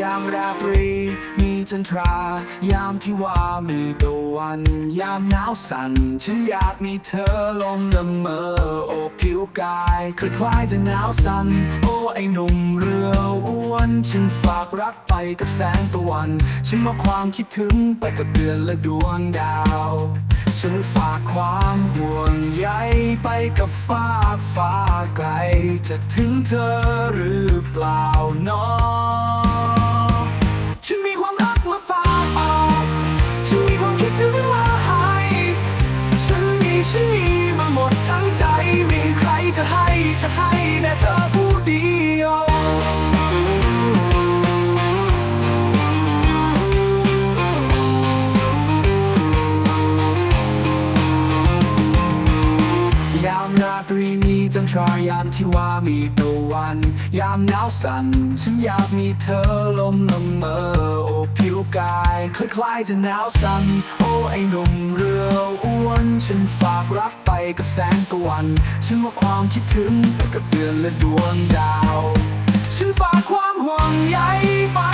ยามราตรี มีจันทรา ยามที่ว่ามีตะวัน ยามหนาวสั่น ฉันอยากมีเธอลงละเมอโอบผิวกายคล้ายๆจะหนาวสั่น โอ้ไอหนุ่มเรืออ้วน ฉันฝากรักไปกับแสงตะวัน ฉันมอบความคิดถึงไปกับเดือนและดวงดาว ฉันฝากความห่วงใยไปกับฟ้ากฟ้าไกล จะถึงเธอหรือเปล่าน้อฉั จะให้จะให้แต่เธอผู้เดียวยามราตรี จันทรายามที่ว่ามีตะวัน ยามหนาวสั่นฉันอยากมีเธอลมละเมอโอบผิวกายคล้ายๆจะหนาวสั่นโอ้ไอหนุ่มเรืออ้วน ฉันฝากรักไปกับแสงตะวัน ฉันว่าความคิดถึงกับเดือนและดวงดาว ฉันฝากความห่วงใยไป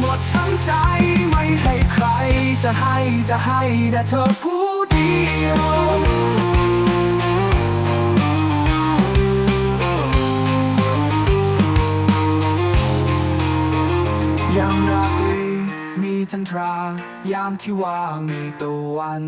หมดทั้งใจ ไม่ให้ใคร จะให้จะให้แต่เธอผู้เดียวยามราตรีมีจันทรายามที่ว่ามีตะวัน